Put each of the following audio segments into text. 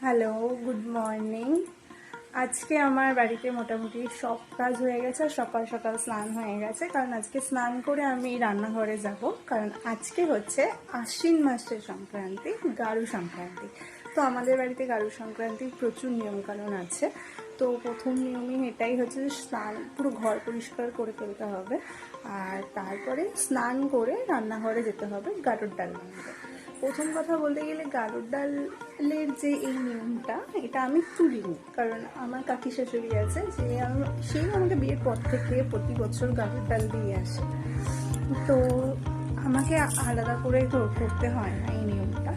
Hello, good morning. আজকে আমার বাড়িতে মোটামুটি সব কাজ হয়ে গেছে আর সকাল সকাল স্নান হয়ে গেছে। কারণ আজকে স্নান করে আমি রান্নাঘরে যাব। কারণ আজকে হচ্ছে আশ্বিন মাসের সংক্রান্তি, গারু সংক্রান্তি। তো আমাদের বাড়িতে গারু সংক্রান্তির প্রচুর নিয়মকানুন আছে। তো প্রথম নিয়মই এটাই হচ্ছে যে স্নান, পুরো ঘর পরিষ্কার করে ফেলতে হবে। আর তারপরে স্নান করে রান্নাঘরে যেতে হবে গাটুর ডাল বানাতে। প্রথম কথা বলতে গেলে গাড়ুর ডালের যে এই নিয়মটা, এটা আমি তুলিনি। কারণ আমার কাকি শাশুড়ি আছে, যে সেই আমাকে বিয়ের পর থেকে প্রতি বছর গাড়ুর ডাল দিয়ে আসে। তো আমাকে আলাদা করে কর- করতে হয় না এই নিয়মটা।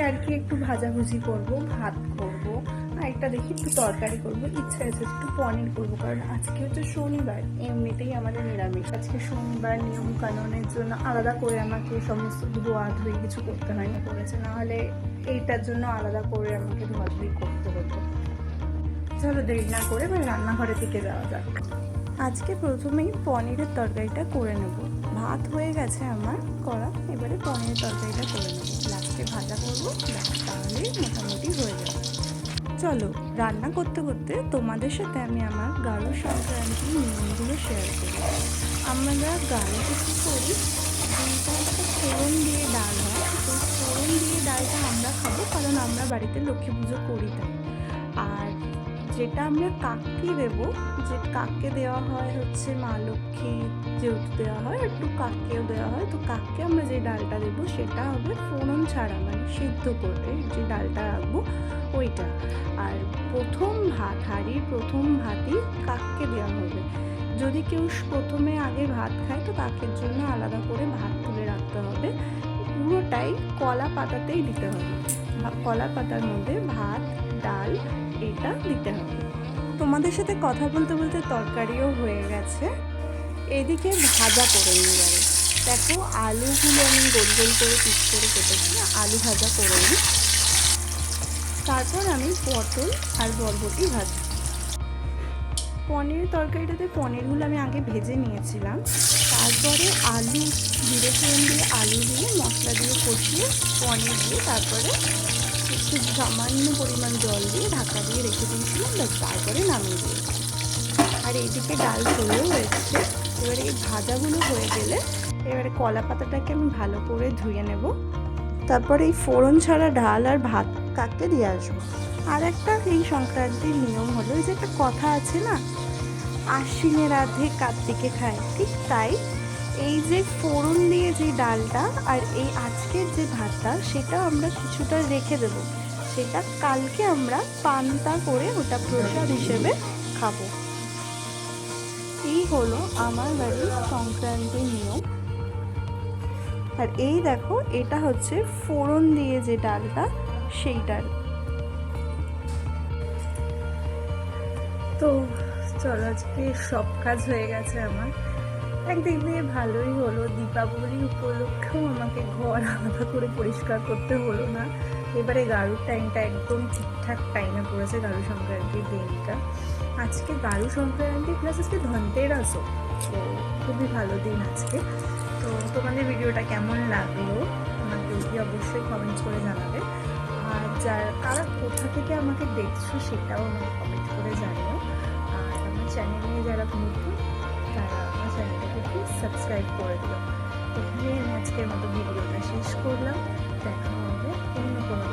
আর কি একটু ভাজাভুজি করব, ভাত করব, আর একটা দেখি একটু তরকারি করব। ইচ্ছা আছে একটু পনির করব, কারণ আজকে হচ্ছে শনিবার, এমনিতেই আমাদের নিরামিষ। আজকে শনিবার নিয়ম কানুনের জন্য আলাদা করে আমাকে সমস্ত ধোয়া ধুই কিছু করতে হয় না করেছে নাহলে এইটার জন্য আলাদা করে আমাকে ধোয়াধুয়ি করতে হতো। চলো দেরি না করে রান্নাঘরের দিকে যাওয়া যাক। আজকে প্রথমেই পনিরের তরকারিটা করে নেব। ভাত হয়ে গেছে আমার করা এবারে পনিরের তরকারিটা করে নেব। লাস্টে ভাজা করব তাহলেই মোটামুটি হয়ে যাবে। চলো, রান্না করতে করতে তোমাদের সাথে আমি আমার গাঢ় সংক্রান্তির নিয়মগুলো শেয়ার করি। আমরা গাঢ়তে কী করি ফোড়ন দিয়ে ডাল হয় তো ফোড়ন দিয়ে ডালটা আমরা খাব, কারণ আমরা বাড়িতে লক্ষ্মী পুজো করি তাই। আর যেটা আমরা কাককে দেবো, যে কাককে দেওয়া হয় হচ্ছে মা লক্ষ্মী, যেহেতু দেওয়া হয় একটু কাককেও দেওয়া হয়, তো কাককে আমরা যে ডালটা দেবো সেটা হবে ফোড়ন ছাড়া মানে সিদ্ধ করে যে ডালটা রাখব ওইটা। আর প্রথম ভাত, হাঁড়ির প্রথম ভাতই কাককে দেওয়া হবে। যদি কেউ প্রথমে আগে ভাত খায়, তো কাকের জন্য আলাদা করে ভাত তুলে রাখতে হবে। পুরোটাই কলা পাতাতেই দিতে হবে। কলা পাতার মধ্যে ভাত দিতে হবে। তোমাদের সাথে কথা বলতে বলতে তরকারিও হয়ে গেছে। এদিকে ভাজা করে নিই এবারে দেখো আলুগুলো আমি গোল গোল করে পিস করে কেটেছি, আলু ভাজা করে নিই। তারপর আমি পটল আর বরবটি ভাজি পনিরের তরকারিটাতে পনিরগুলো আমি আগে ভেজে নিয়েছিলাম। তারপরে আলু, জিরে ফোড়ন দিয়ে আলু দিয়ে মশলা দিয়ে কষিয়ে পনির দিয়ে তারপরে একটু সামান্য পরিমাণ জল দিয়ে ঢাকা দিয়ে রেখে দিয়েছিলাম, ব্যাস তারপরে নামিয়ে দিয়েছি। আর এইদিকে ডাল হয়েও হয়েছে। এবারে এই ভাজাগুলো হয়ে গেলে এবারে কলা পাতাটাকে আমি ভালো করে ধুয়ে নেব। তারপরে এই ফোড়ন ছাড়া ডাল আর ভাত কাককে দিয়ে আসব। আর একটা এই সংক্রান্তির নিয়ম হলো যে একটা কথা আছে না আশ্বিনের রাধে কার্তিকে খায়, ঠিক তাই এই যে ফোড়ন দিয়ে যে ডালটা আর এই আজকের যে ভাতটা, সেটা আমরা কিছুটা রেখে দেব। সেটা কালকে আমরা পান্তা করে ওটা প্রসাদ হিসেবে খাব। এই হলো আমার বাড়ির সংক্রান্তির নিয়ম। আর এই দেখো, এটা হচ্ছে ফোড়ন দিয়ে যে ডালটা সেইটার তো চলো, আজকে সব কাজ হয়ে গেছে আমার। একদিক দিয়ে ভালোই হলো দীপাবলি উপলক্ষেও আমাকে ঘর আলাদা করে পরিষ্কার করতে হলো না। এবারে গাড়ুর টাইমটা একদম ঠিকঠাক টাইমে পড়েছে গাড়ু সংক্রান্তির দিনটা। আজকে গাড়ু সংক্রান্তি প্লাস আজকে ধনতেরাসও তো খুবই ভালো দিন আজকে। তো তোমাদের ভিডিওটা কেমন লাগল? আমাকে অবশ্যই কমেন্টস করে জানাবে। আর যার, কারা কোথা থেকে আমাকে দেখছ সেটাও আমাকে কমেন্ট করে জানিও। আর আমার চ্যানেলে যারা নতুন তারা আমার চ্যানেলটাকে প্লিজ সাবস্ক্রাইব করে দিও। এখানেই আমি আজকের মতো ভিডিওটা শেষ করলাম। দেখা হবে অন্য কোনো